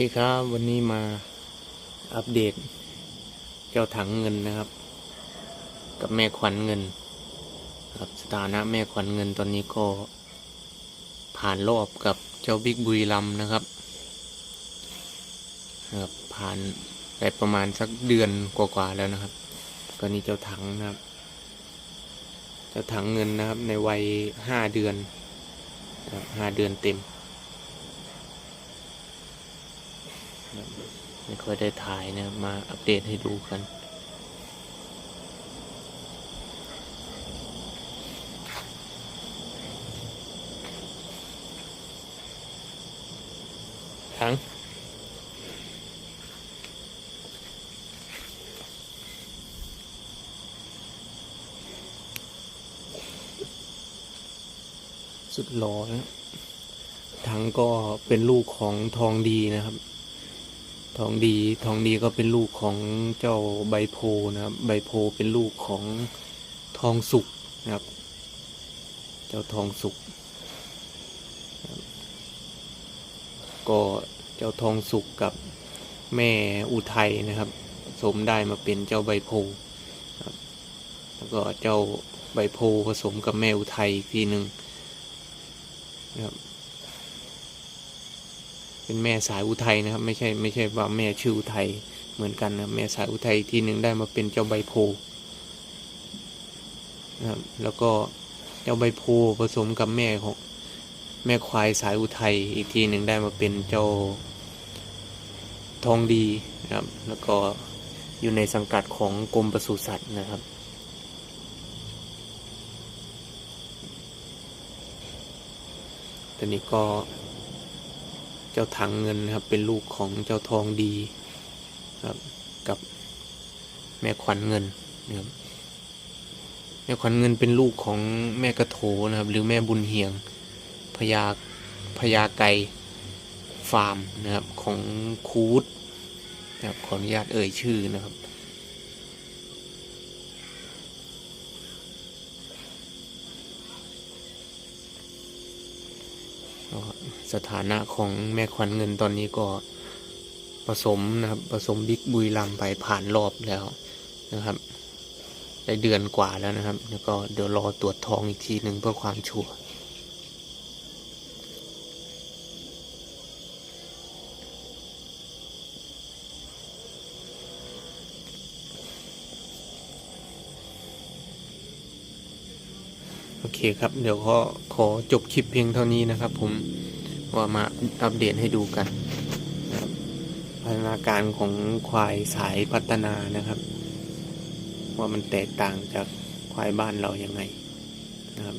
ดีครับวันนี้มาอัปเดต เจ้าถังเงินนะครับ กับแม่ขวัญเงิน ครับสถานะแม่ขวัญเงินตอนนี้ก็ ผ่านรอบกับเจ้าบิ๊กบุรีรัมย์นะครับครับผ่านไปประมาณสักเดือนกว่าๆแล้วนะครับก็นี่เจ้าถังนะครับ เจ้าถังเงินนะครับในวัยห้าเดือนห้าเดือนเต็ม ไม่ค่อยได้ถ่ายนะครับมาอัปเดตให้ดูกันทั้งสุดหล่อนะทั้งก็เป็นลูกของทองดีนะครับ ทองดีทองดีก็เป็นลูกของเจ้าใบโพนะครับ ใบโพเป็นลูกของทองสุกนะครับ เจ้าทองสุกก็เจ้าทองสุกกับแม่อุทัยนะครับ สมได้มาเป็นเจ้าใบโพแล้วก็เจ้าใบโพผสมกับแม่อุทัยอีกทีหนึ่งนะครับ เป็นแม่สายอุทัยนะครับ ไม่ใช่ไม่ใช่ว่าแม่ชื่ออุทัยเหมือนกันนะแม่สายอุทัยทีหนึ่งได้มาเป็นเจ้าใบโพนะครับแล้วก็เจ้าใบโพผสมกับแม่ของแม่ควายสายอุทัยอีกทีหนึ่งได้มาเป็นเจ้าทองดีนะครับ แล้วก็อยู่ในสังกัดของกรมปศุสัตว์นะครับตอนนี้ก็ เจ้าถังเงินนะครับ เป็นลูกของเจ้าทองดีครับกับแม่ขวัญเงินนะครับแม่ขวัญเงินเป็นลูกของแม่กระโถนะครับ หรือแม่บุญเฮียงพญาพญาไก่ฟาร์มนะครับของคูดนะครับขออนุญาตเอ่ยชื่อนะครับ สถานะของแม่ขวัญเงินตอนนี้ก็ผสมนะครับผสมบิ๊กบุยลำไปผ่านรอบแล้วนะครับได้เดือนกว่าแล้วนะครับ แล้วก็เดี๋ยวรอตรวจทองอีกทีหนึ่งเพื่อความชัวร์ โอเคครับ เดี๋ยวก็ขอจบคลิปเพียงเท่านี้นะครับ ผมว่ามาอัปเดตให้ดูกันนะครับพัฒนาการของควายสายพัฒนานะครับ ว่ามันแตกต่างจากควายบ้านเรายังไงนะครับ